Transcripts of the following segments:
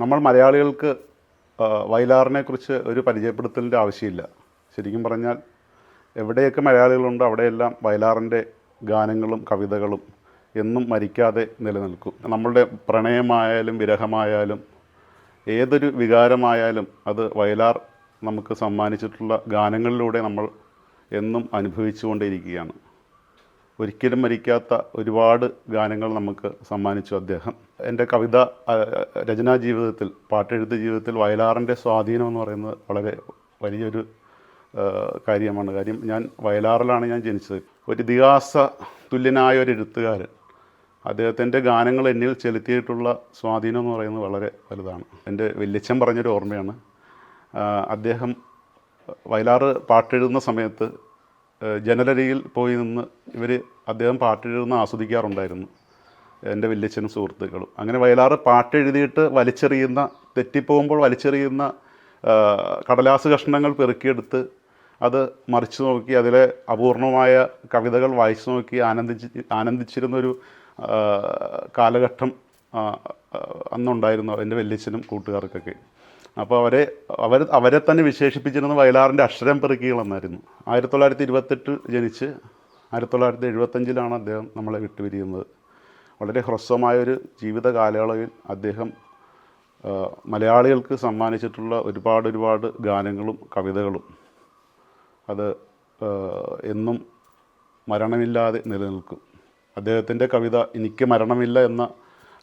നമ്മൾ മലയാളികൾക്ക് വയലാറിനെക്കുറിച്ച് ഒരു പരിചയപ്പെടുത്തലിന്റെ ആവശ്യമില്ല. ശരിക്കും പറഞ്ഞാൽ എവിടെയൊക്കെ മലയാളികളുണ്ടോ അവിടെയെല്ലാം വയലാറിന്റെ ഗാനങ്ങളും കവിതകളും എന്നും മരിക്കാതെ നിലനിൽക്കും. നമ്മളുടെ പ്രണയമായാലും വിരഹമായാലും ഏതൊരു വികാരമായാലും അത് വയലാർ നമുക്ക് സമ്മാനിച്ചിട്ടുള്ള ഗാനങ്ങളിലൂടെ നമ്മൾ എന്നും അനുഭവിച്ചുകൊണ്ടിരിക്കുകയാണ് ഒരിക്കലും മരിക്കാത്ത ഒരുപാട് ഗാനങ്ങൾ നമുക്ക് സമ്മാനിച്ചു അദ്ദേഹം. എന്റെ കവിത രചനാ ജീവിതത്തിൽ പാട്ടെഴുത്ത് ജീവിതത്തിൽ വയലാറിന്റെ സ്വാധീനം എന്ന് പറയുന്നത് വളരെ വലിയൊരു കാര്യമാണ്. കാര്യം ഞാൻ വയലാറിലാണ് ഞാൻ ജനിച്ചത്. ഒരു ഇതിഹാസ തുല്യനായ ഒരു എഴുത്തുകാരൻ. അദ്ദേഹത്തിന്റെ ഗാനങ്ങൾ എന്നിൽ ചെലുത്തിയിട്ടുള്ള സ്വാധീനം എന്ന് പറയുന്നത് വളരെ വലുതാണ്. എന്റെ വല്യച്ഛൻ പറഞ്ഞൊരു ഓർമ്മയാണ് അദ്ദേഹം വയലാറ് പാട്ടെഴുതുന്ന സമയത്ത് ഏഹ് ജനലരികിൽ പോയി നിന്ന് ഇവർ അദ്ദേഹം പാട്ടെഴുതുന്ന ആസ്വദിക്കാറുണ്ടായിരുന്നു. എന്റെ വല്യച്ഛനും സുഹൃത്തുക്കളും. അങ്ങനെ വയലാറ് പാട്ടെഴുതിയിട്ട് വലിച്ചെറിയുന്ന തെറ്റിപ്പോകുമ്പോൾ വലിച്ചെറിയുന്ന കടലാസ് കഷ്ണങ്ങൾ പെറുക്കിയെടുത്ത് അത് മറിച്ചു നോക്കി അതിലെ അപൂർണമായ കവിതകൾ വായിച്ചു നോക്കി ആനന്ദിച്ച് ആനന്ദിച്ചിരുന്നൊരു കാലഘട്ടം അന്നുണ്ടായിരുന്നു എന്റെ വല്യച്ഛനും കൂട്ടുകാർക്കൊക്കെ. അപ്പോൾ അവരെ അവർ അവരെ തന്നെ വിശേഷിപ്പിച്ചിരുന്നത് വയലാറിന്റെ അക്ഷരം പെറുക്കികളെന്നായിരുന്നു. ആയിരത്തി തൊള്ളായിരത്തി ഇരുപത്തെട്ടിൽ ജനിച്ച് ആയിരത്തി തൊള്ളായിരത്തി എഴുപത്തഞ്ചിലാണ് അദ്ദേഹം നമ്മളെ വിട്ടുപിരിയുന്നത്. വളരെ ഹ്രസ്വമായൊരു ജീവിത കാലയളവിൽ അദ്ദേഹം മലയാളികൾക്ക് സമ്മാനിച്ചിട്ടുള്ള ഒരുപാട് ഒരുപാട് ഗാനങ്ങളും കവിതകളും. അത് എന്നും മരണമില്ലാതെ നിലനിൽക്കും. അദ്ദേഹത്തിന്റെ കവിത എനിക്ക് മരണമില്ല എന്ന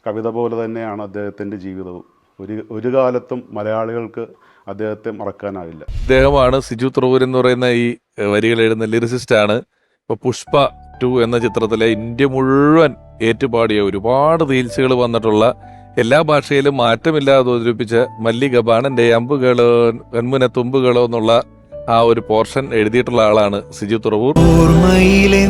കവിത പോലെ തന്നെയാണ് അദ്ദേഹത്തിന്റെ ജീവിതവും. ഒരു ഒരു കാലത്തും മലയാളികൾക്ക് അദ്ദേഹത്തെ മറക്കാനാവില്ല അദ്ദേഹമാണ് സിജു ത്രൂർ എന്ന് പറയുന്ന ഈ വരികൾ എഴുതുന്ന ലിറിസിസ്റ്റാണ് ആണ്. ഇപ്പൊ പുഷ്പ ടു എന്ന ചിത്രത്തിലെ ഇന്ത്യ മുഴുവൻ ഏറ്റുപാടിയ ഒരുപാട് റീൽസുകൾ വന്നിട്ടുള്ള എല്ലാ ഭാഷയിലും മാറ്റമില്ലാതെ അവതരിപ്പിച്ച മല്ലിക ബാണന്റെ അമ്പുകളോ കൺമുന തുമ്പുകളോ എന്നുള്ള ആ ഒരു പോർഷൻ എഴുതിയിട്ടുള്ള ആളാണ് സിജു തുറവൂർ ഓർമ്മയിലെന്നും